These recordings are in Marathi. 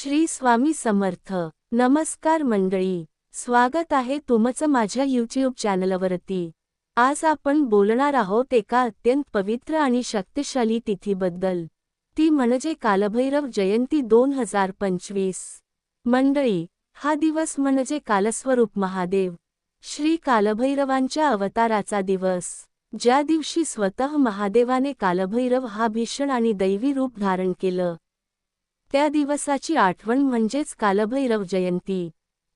श्री स्वामी समर्थ. नमस्कार मंडळी. स्वागत आहे तुमचं माझ्या यूट्यूब चॅनलवरती आज आपण बोलणार आहोत एका अत्यंत पवित्र आणि शक्तिशाली तिथीबद्दल. ती म्हणजे कालभैरव जयंती दोन हजार पंचवीस. मंडळी हा दिवस म्हणजे कालस्वरूप महादेव. श्री कालभैरवांच्या अवताराचा दिवस. ज्या दिवशी स्वतः महादेवाने कालभैरव हा भीषण आणि दैवी रूप धारण केलं. त्या दिवसाची आठवण म्हणजेच कालभैरव जयंती.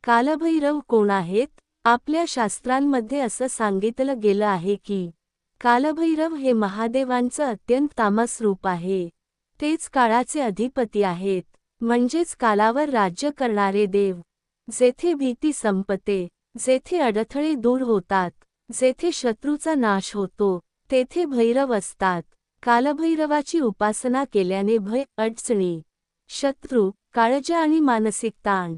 कालभैरव कोण आहेत? आपल्या शास्त्रांमध्ये असं सांगितलं गेलं आहे की कालभैरव हे महादेवांचं अत्यंत तामस रूप आहे. तेच काळाचे अधिपती आहेत म्हणजेच कालावर राज्य करणारे देव. जेथे भीती संपते जेथे अडथळे दूर होतात जेथे शत्रूचा नाश होतो तेथे भैरव असतात. कालभैरवाची उपासना केल्याने भय अडचणी. शत्रू काळजी आणि मानसिक ताण.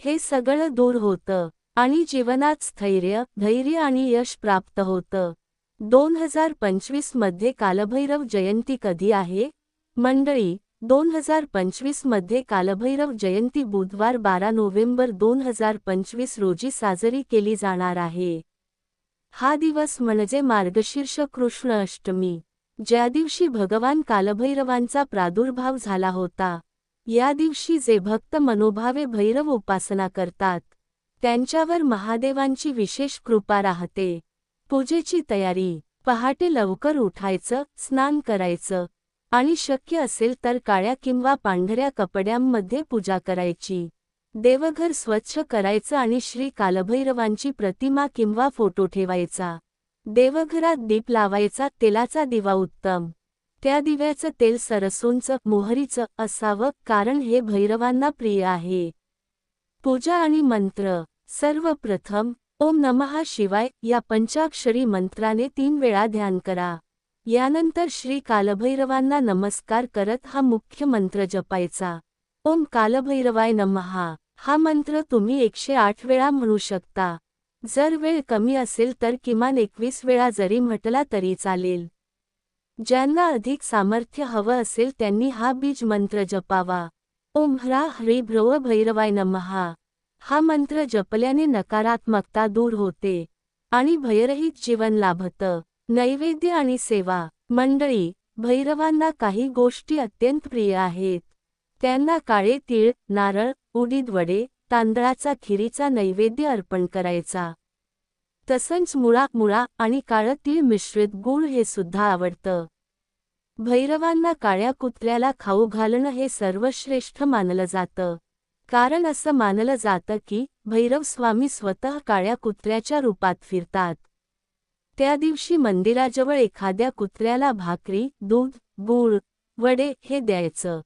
हे सगळं दूर होतं आणि जीवनात स्थैर्य धैर्य आणि यश प्राप्त होतं. दोन हजार पंचवीसमध्ये कालभैरव जयंती कधी आहे? मंडळी दोन हजार पंचवीसमध्ये कालभैरव जयंती बुधवार बारा नोव्हेंबर दोन हजार पंचवीस रोजी साजरी केली जाणार आहे. हा दिवस म्हणजे मार्गशीर्ष कृष्ण अष्टमी. ज्या दिवशी भगवान कालभैरवांचा प्रादुर्भाव झाला होता या दिवशी जे भक्त मनोभावे भैरव उपासना करतात त्यांच्यावर महादेवांची विशेष कृपा राहते. पूजेची तयारी पहाटे लवकर उठायचं स्नान करायचं आणि शक्य असेल तर काळ्या किंवा पांढऱ्या कपड्यांमध्ये पूजा करायची. देवघर स्वच्छ करायचं आणि श्री कालभैरवांची प्रतिमा किंवा फोटो ठेवायचा. देवघरात दीप लावायचा तेलाचा दिवा उत्तम. त्या दिव्याचं तेल सरसूंचं मोहरीचं असावं कारण हे भैरवांना प्रिय आहे. पूजा आणि मंत्र. सर्वप्रथम ओम नमहा शिवाय या पंचाक्षरी मंत्राने तीन वेळा ध्यान करा. यानंतर श्री कालभैरवांना नमस्कार करत हा मुख्य मंत्र जपायचा. ओम कालभैरवाय नमहा हा मंत्र तुम्ही एकशे आठ वेळा म्हणू शकता. जर वेळ कमी असेल तर किमान एकवीस वेळा जरी म्हटला तरी चालेल. ज्यांना अधिक सामर्थ्य हवं असेल त्यांनी हा बीज मंत्र जपावा. ओम ह्रा ह्री भ्रव भैरवाय नमहा हा मंत्र जपल्याने नकारात्मकता दूर होते आणि भयरहित जीवन लाभतं. नैवेद्य आणि सेवा. मंडळी भैरवांना काही गोष्टी अत्यंत प्रिय आहेत. त्यांना काळे तीळ नारळ उडीद वडे तांदळाचा खिरीचा नैवेद्य अर्पण करायचा. तसंच मुळा मुळा आणि काळं तीळ मिश्रित गूळ हे सुद्धा आवडतं. भैरवांना काळ्या कुत्र्याला खाऊ घालणं हे सर्वश्रेष्ठ मानलं जातं. कारण असं मानलं जातं की भैरव स्वामी स्वतः काळ्या कुत्र्याच्या रूपात फिरतात. त्या दिवशी मंदिराजवळ एखाद्या कुत्र्याला भाकरी दूध गूळ वडे हे द्यायचं.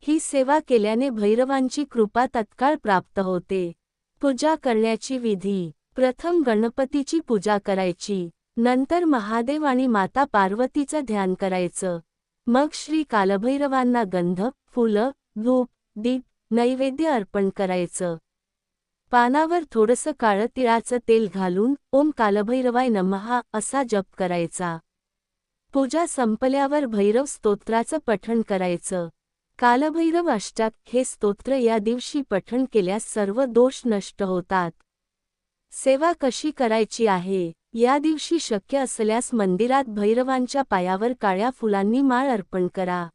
ही सेवा केल्याने भैरवांची कृपा तत्काळ प्राप्त होते. पूजा करण्याची विधी प्रथम गणपतीची पूजा करायची नंतर महादेव आणि माता पार्वतीचं ध्यान करायचं. मग श्री कालभैरवांना गंध फुलं धूप दीप नैवेद्य अर्पण करायचं. पानावर थोडंसं काळं तिळाचं तेल घालून ओम कालभैरवाय नमहा असा जप करायचा. पूजा संपल्यावर भैरव स्तोत्राचं पठण करायचं. कालभैरव अष्टाक हे स्तोत्र या दिवशी पठण केल्यास सर्व दोष नष्ट होतात. सेवा कशी करायची आहे? या दिवशी शक्य असल्यास मंदिरात भैरवांच्या पायावर काळ्या फुलांनी माळ अर्पण करा.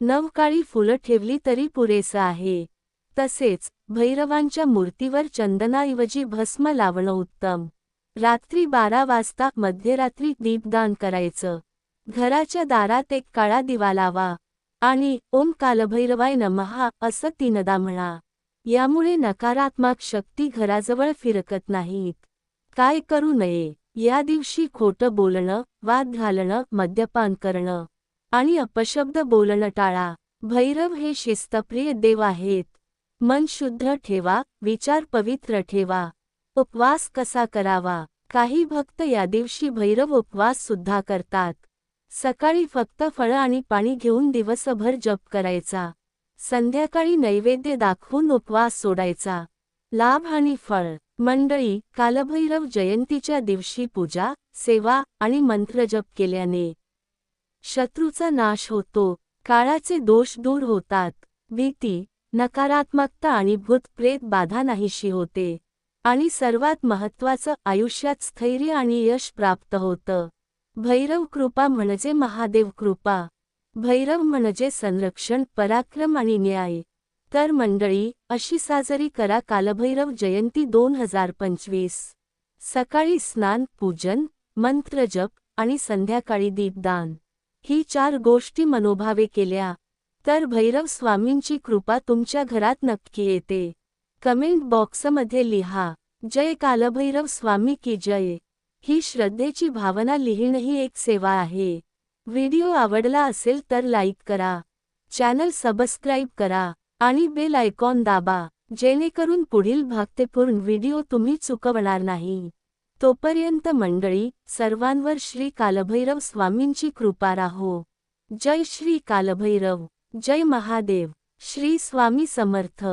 नवकाळी फुलं ठेवली तरी पुरेसं आहे. तसेच भैरवांच्या मूर्तीवर चंदनाऐवजी भस्म लावणं उत्तम. रात्री बारा वाजता मध्यरात्री दीपदान करायचं. घराच्या दारात एक काळा दिवा लावा. आणि ओम कालभैरवाय नमहा असं तीनदा म्हणा. यामुळे नकारात्मक शक्ती घराजवळ फिरकत नाहीत. काय करू नये? या दिवशी खोटं बोलणं वाद घालणं मद्यपान करणं आणि अपशब्द बोलणं टाळा. भैरव हे शिस्तप्रिय देव आहेत. मन शुद्ध ठेवा विचार पवित्र ठेवा. उपवास कसा करावा? काही भक्त या दिवशी भैरव उपवास सुद्धा करतात. सकाळी फक्त फळं आणि पाणी घेऊन दिवसभर जप करायचा. संध्याकाळी नैवेद्य दाखवून उपवास सोडायचा. लाभ आणि फळ. मंडळी कालभैरव जयंतीच्या दिवशी पूजा सेवा आणि मंत्रजप केल्याने शत्रूचा नाश होतो काळाचे दोष दूर होतात भीती नकारात्मकता आणि भूतप्रेत बाधा नाहीशी होते आणि सर्वात महत्त्वाचं आयुष्यात स्थैर्य आणि यश प्राप्त होतं. भैरव कृपा म्हणजे महादेव कृपा. भैरव म्हणजे संरक्षण पराक्रम आणि न्याय. तर मंडळी अशी साजरी करा कालभैरव जयंती दोन हजार पंचवीस. सकाळी स्नान पूजन मंत्रजप आणि संध्याकाळी दीपदान. ही चार गोष्टी मनोभावे केल्या. तर भैरव स्वामींची कृपा तुमच्या घरात नक्की येते. कमेंट बॉक्समध्ये लिहा जय कालभैरव स्वामी की जय. ही श्रद्धेची भावना लिहिणंही एक सेवा आहे. व्हिडिओ आवडला असेल तर लाईक करा. चॅनल सबस्क्राईब करा आणि बेल आयकॉन दाबा जेणेकरून पुढील भागतेपूर्ण व्हिडिओ तुम्ही चुकवणार नाही. तोपर्यंत मंडळी सर्वांवर श्री कालभैरव स्वामींची कृपा राहो. जय श्री कालभैरव जय महादेव श्री स्वामी समर्थ.